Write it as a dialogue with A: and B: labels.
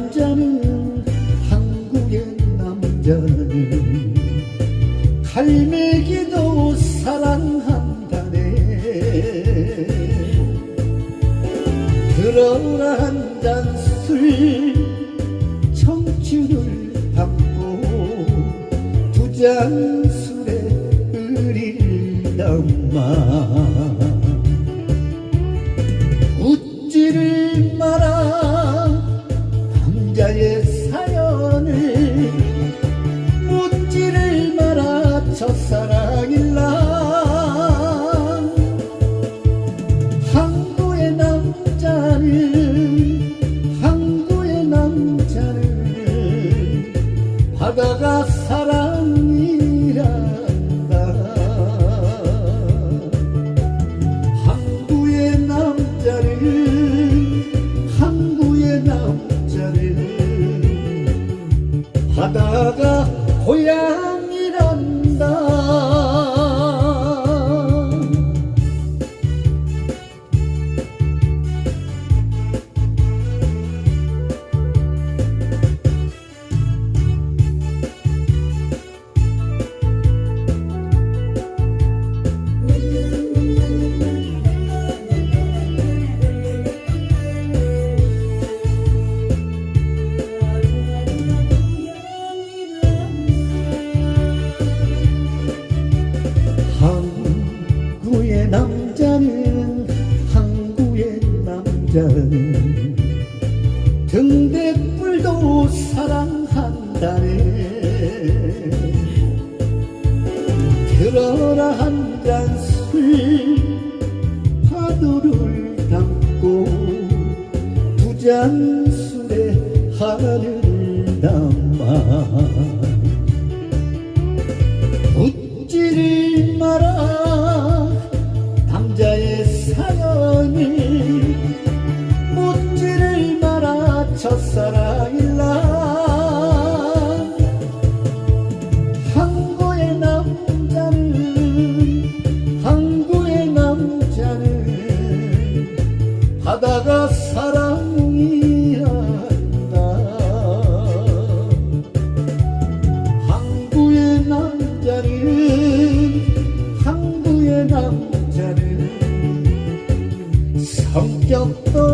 A: 남자는 한국의 남자는 갈매기도 사랑한다네. 들어라 한 잔 술 청춘을 담고 두 잔 술에 의리를 담아 항구의 남자는 바다가 사 남자는 등대불도 사랑한다네. 들어라 한 잔술 파도를 담고 두 잔 술에 하늘을 담아 첫사랑이라. 항구의 남자는 항구의 남자는 바다가 사랑이란다. 항구의 남자는 항구의 남자는 성격도